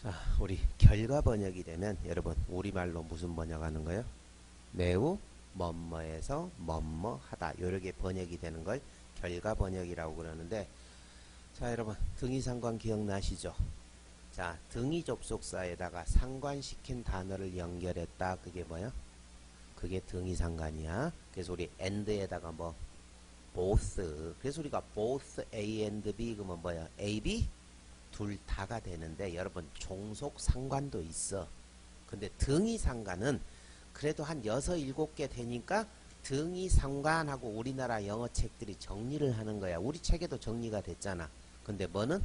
자, 우리 결과 번역이 되면 여러분 우리말로 무슨 번역하는 거예요? 매우 뭐뭐해서 뭐뭐하다 이렇게 번역이 되는 걸 결과 번역이라고 그러는데 자 여러분 등위상관 기억나시죠? 자 등위 접속사에다가 상관시킨 단어를 연결했다 그게 뭐야? 그게 등위상관이야 그래서 우리 and에다가 뭐 both 그래서 우리가 both A and B 그러면 뭐야? A, B 둘 다가 되는데 여러분 종속 상관도 있어. 근데 등위 상관은 그래도 한 여섯 일곱 개 되니까 등위 상관하고 우리나라 영어 책들이 정리를 하는 거야. 우리 책에도 정리가 됐잖아. 근데 뭐는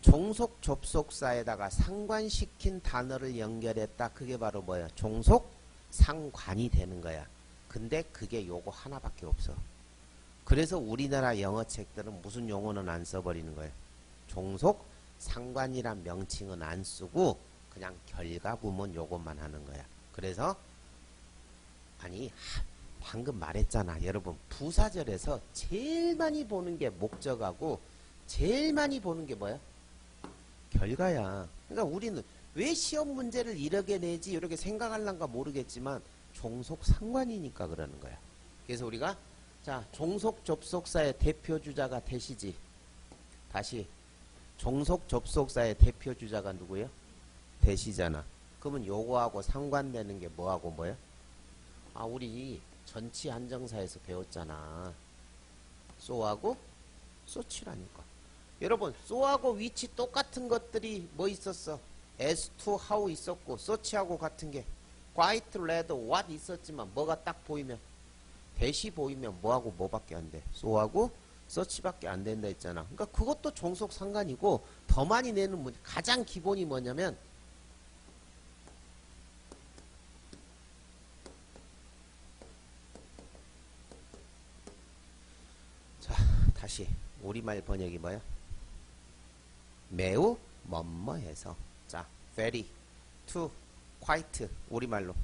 종속 접속사에다가 상관시킨 단어를 연결했다. 그게 바로 뭐야? 종속 상관이 되는 거야. 근데 그게 요거 하나밖에 없어. 그래서 우리나라 영어 책들은 무슨 용어는 안 써버리는 거예요. 종속 상관이란 명칭은 안 쓰고 그냥 결과구문 요것만 하는 거야. 그래서 아니 하, 방금 말했잖아. 여러분 부사절에서 제일 많이 보는 게 목적하고 제일 많이 보는 게 뭐야? 결과야. 그러니까 우리는 왜 시험 문제를 이렇게 내지 이렇게 생각할란가 모르겠지만 종속 상관이니까 그러는 거야. 그래서 우리가 자 종속 접속사의 대표 주자가 대시지. 다시 종속 접속사의 대표 주자가 누구예요? 대시잖아. 그러면 요거하고 상관되는 게 뭐하고 뭐야? 아 우리 전치 한정사에서 배웠잖아. 쏘하고 쏘치라니까. 여러분 쏘하고 위치 똑같은 것들이 뭐 있었어? S2 how 있었고 서치하고 같은 게 white, red, what 있었지만 뭐가 딱 보이면 대시 보이면 뭐하고 뭐밖에 안 돼. 쏘하고 서치밖에 안 된다 했잖아. 그러니까 그것도 종속 상관이고 더 많이 내는 문제 가장 기본이 뭐냐면 자 다시 우리말 번역이 뭐야? 매우 뭐뭐해서 자 very to quite 우리말로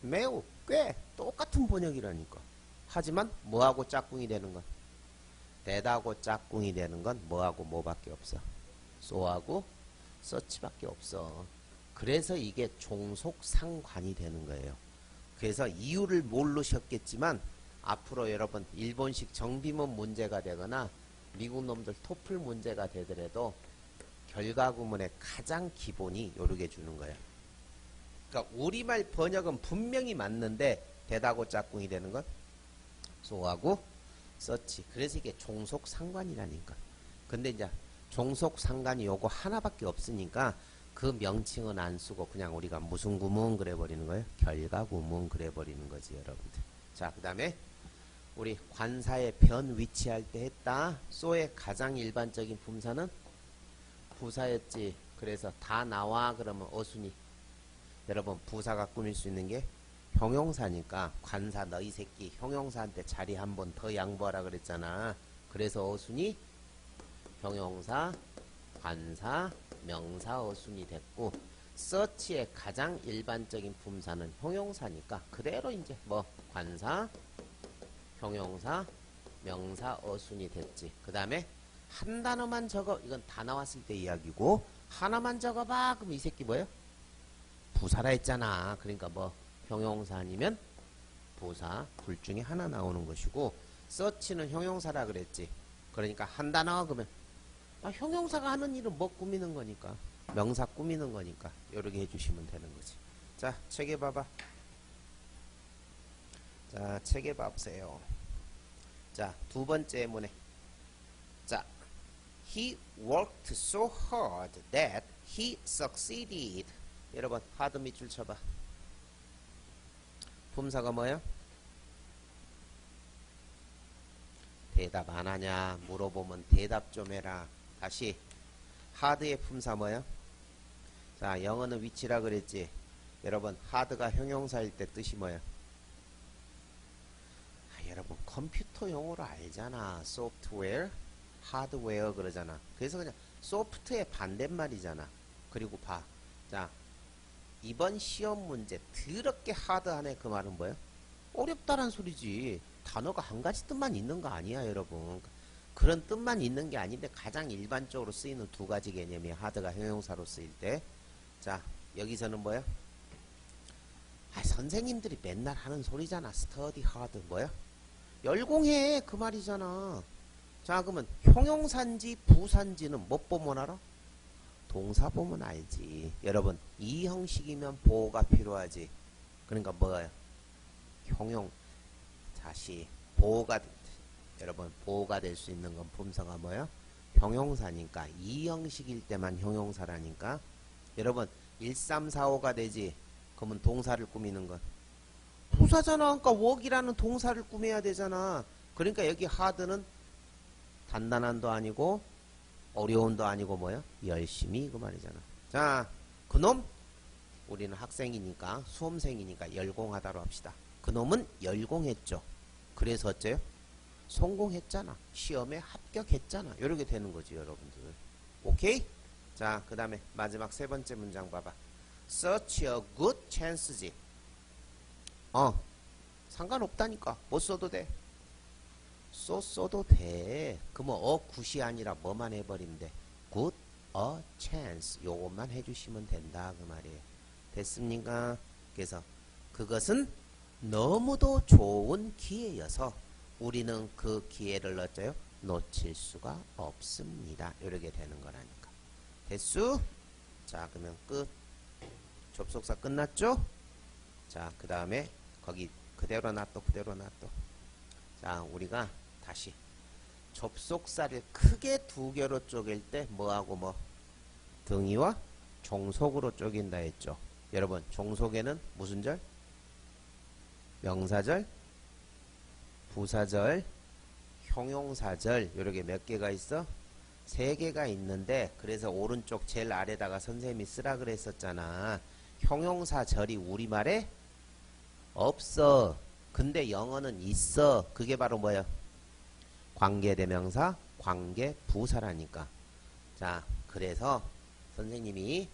매우 꽤 똑같은 번역이라니까 하지만 뭐하고 짝꿍이 되는 건 대다고 짝꿍이 되는 건 뭐하고 뭐밖에 없어. 쏘하고 서치밖에 없어. 그래서 이게 종속상관이 되는 거예요. 그래서 이유를 모르셨겠지만 앞으로 여러분 일본식 정비문 문제가 되거나 미국 놈들 토플 문제가 되더라도 결과 구문의 가장 기본이 요렇게 주는 거예요. 그러니까 우리말 번역은 분명히 맞는데 대다고 짝꿍이 되는 건 쏘하고 서치. 그래서 이게 종속 상관이라니까. 근데 이제 종속 상관이 요거 하나밖에 없으니까 그 명칭은 안 쓰고 그냥 우리가 무슨 구문 그래 버리는 거예요? 결과 구문 그래 버리는 거지, 여러분들. 자, 그 다음에 우리 관사의 변 위치할 때 했다. 소의 가장 일반적인 품사는 부사였지. 그래서 다 나와 그러면 어순이. 여러분 부사가 꾸밀 수 있는 게 형용사니까 관사 너희 새끼 형용사한테 자리 한 번 더 양보하라 그랬잖아. 그래서 어순이 형용사, 관사, 명사 어순이 됐고 서치의 가장 일반적인 품사는 형용사니까 그대로 이제 뭐 관사, 형용사, 명사 어순이 됐지. 그 다음에 한 단어만 적어 이건 다 나왔을 때 이야기고 하나만 적어봐 그럼 이 새끼 뭐예요? 부사라 했잖아. 그러니까 뭐 형용사 아니면 부사 둘 중에 하나 나오는 것이고 서치는 형용사라 그랬지. 그러니까 한 단어 그러면 아, 형용사가 하는 일은 뭐 꾸미는 거니까 명사 꾸미는 거니까 이렇게 해주시면 되는 거지. 자 책에 봐봐. 자 책에 봐보세요. 자 두 번째 문에 자 he worked so hard that he succeeded. 여러분 하드 밑줄 쳐봐. 품사가 뭐야? 대답 안 하냐 물어보면 대답 좀 해라. 다시 하드의 품사 뭐야? 자 영어는 위치라 그랬지. 여러분 하드가 형용사일 때 뜻이 뭐야? 아, 여러분 컴퓨터 용어로 알잖아. 소프트웨어, 하드웨어 그러잖아. 그래서 그냥 소프트의 반대말이잖아. 그리고 봐. 자 이번 시험 문제 더럽게 하드하네 그 말은 뭐야? 어렵다란 소리지. 단어가 한 가지 뜻만 있는 거 아니야 여러분. 그런 뜻만 있는 게 아닌데 가장 일반적으로 쓰이는 두 가지 개념이 하드가 형용사로 쓰일 때. 자, 여기서는 뭐야? 아, 선생님들이 맨날 하는 소리잖아. 스터디 하드 뭐야? 열공해 그 말이잖아. 자, 그러면 형용사인지 부사인지는 못 보면 알아? 동사 보면 알지. 여러분, 이 형식이면 보호가 필요하지. 그러니까 뭐예요? 형용 다시 보호가 되- 여러분 보호가 될 수 있는 건 품사가 뭐예요? 형용사니까 이 형식일 때만 형용사라니까 여러분 1345가 되지 그러면 동사를 꾸미는 건 부사잖아 그러니까 웍이라는 동사를 꾸며야 되잖아 그러니까 여기 하드는 단단한도 아니고 어려운도 아니고 뭐야? 열심히 그 말이잖아 자 그놈 우리는 학생이니까 수험생이니까 열공하다로 합시다 그놈은 열공했죠 그래서 어째요? 성공했잖아. 시험에 합격했잖아. 이렇게 되는 거지, 여러분들. 오케이? 자, 그 다음에 마지막 세 번째 문장 봐봐. Such a good chance지. 어, 상관없다니까. 못 써도 돼. 써 써도 돼. 그뭐 어 굿이 아니라 뭐만 해버리면 돼. good a chance. 요것만 해주시면 된다. 그 말이에요. 됐습니까? 그래서 그것은 너무도 좋은 기회여서 우리는 그 기회를 어째요? 놓칠 수가 없습니다. 이렇게 되는 거라니까. 됐수? 자, 그러면 끝. 접속사 끝났죠? 자, 그 다음에 거기 그대로 놔둬, 그대로 놔둬. 자, 우리가 다시 접속사를 크게 두 개로 쪼갤 때 뭐하고 뭐? 등위와 종속으로 쪼갠다 했죠. 여러분, 종속에는 무슨 절? 명사절, 부사절, 형용사절 이렇게 몇 개가 있어? 세 개가 있는데 그래서 오른쪽 제일 아래다가 선생님이 쓰라 그랬었잖아. 형용사절이 우리말에 없어. 근데 영어는 있어. 그게 바로 뭐야? 관계대명사, 관계부사라니까. 자, 그래서 선생님이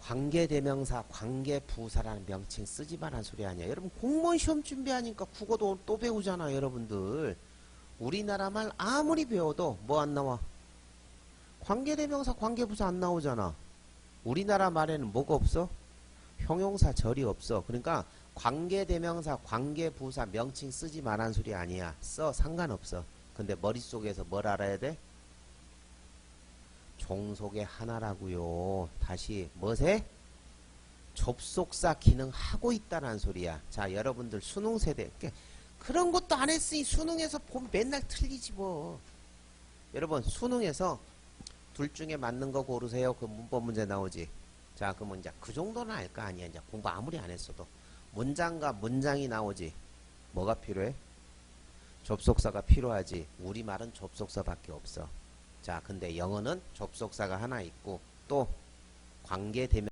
관계대명사, 관계부사라는 명칭 쓰지 말란 소리 아니야. 여러분 공무원 시험 준비하니까 국어도 또 배우잖아, 여러분들. 우리나라 말 아무리 배워도 뭐 안 나와? 관계대명사, 관계부사 안 나오잖아. 우리나라 말에는 뭐가 없어? 형용사 절이 없어. 그러니까 관계대명사, 관계부사 명칭 쓰지 말란 소리 아니야. 써 상관없어. 근데 머릿속에서 뭘 알아야 돼? 종속의 하나라고요. 다시 뭐세? 접속사 기능 하고 있다는 소리야. 자, 여러분들 수능 세대 그- 그런 것도 안 했으니 수능에서 보면 맨날 틀리지 뭐. 여러분 수능에서 둘 중에 맞는 거 고르세요. 그 문법 문제 나오지. 자, 그러면 이제 그 정도는 알 거 아니야. 이제 공부 아무리 안 했어도 문장과 문장이 나오지. 뭐가 필요해? 접속사가 필요하지. 우리 말은 접속사밖에 없어. 자, 근데 영어는 접속사가 하나 있고 또 관계대명